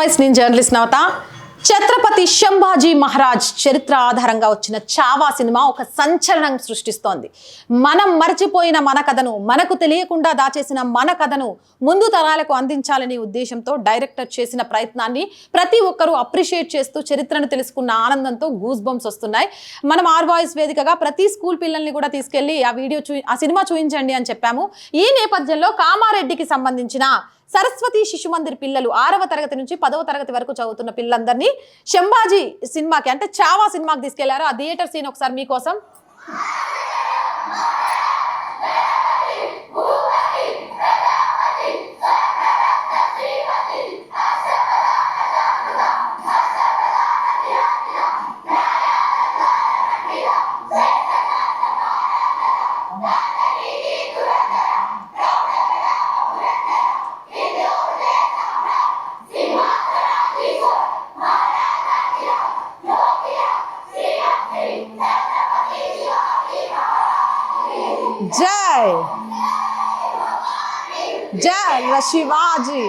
Voice నేను journalist Navata. Chhatrapati Sambhaji Maharaj చరిత్ర ఆధారంగా వచ్చిన చావా సినిమా ఒక సంచలనం సృష్టిస్తోంది. మనం మర్చిపోయిన మన కథను మనకు తెలియకుండా దాచేసిన మన కథను ముందు తరాలకు అందించాలనే ఉద్దేశంతో డైరెక్టర్ చేసిన ప్రయత్నాన్ని ప్రతి ఒక్కరూ అప్రిషియేట్ చేస్తూ చరిత్రను తెలుసుకున్న ఆనందంతో గూస్ బంప్స్ వస్తున్నాయి. మనం ఆర్ వాయిస్ వేదికగా ప్రతి స్కూల్ పిల్లల్ని కూడా తీసుకెళ్ళి ఆ వీడియో చూ ఆ సినిమా చూపించండి అని చెప్పాము. ఈ నేపథ్యంలో కామారెడ్డికి సంబంధించిన సరస్వతి శిశు మందిర్ పిల్లలు ఆరవ తరగతి నుంచి పదవ తరగతి వరకు చదువుతున్న పిల్లలందరినీ శంభాజీ సినిమాకి అంటే చావా సినిమాకి తీసుకెళ్ళారు. ఆ థియేటర్ సీన్ ఒకసారి మీకోసం. జై. జై శివాజీ.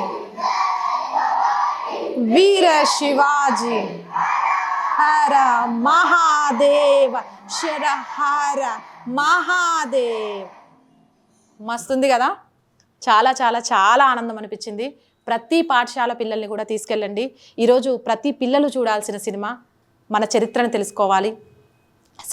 వీర శివాజీ. హర మహాదేవ శర హర మహాదేవ్ మస్తుంది కదా? చాలా చాలా చాలా ఆనందం అనిపించింది. ప్రతి పాఠశాల పిల్లల్ని కూడా తీసుకెళ్ళండి. ఈరోజు ప్రతి పిల్లలు చూడాల్సిన సినిమా మన చరిత్రను తెలుసుకోవాలి.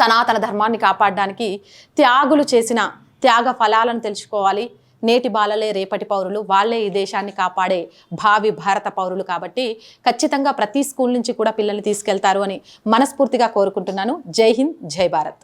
సనాతన ధర్మాన్ని కాపాడడానికి త్యాగులు చేసిన త్యాగ ఫలాలను తెలుసుకోవాలి. నేటి బాలలే రేపటి పౌరులు వాళ్ళే ఈ దేశాన్ని కాపాడే భావి భారత పౌరులు కాబట్టి ఖచ్చితంగా ప్రతి స్కూల్ నుంచి కూడా పిల్లల్ని తీసుకెళ్తారు అని మనస్ఫూర్తిగా కోరుకుంటున్నాను. జై హింద్ జై భారత్.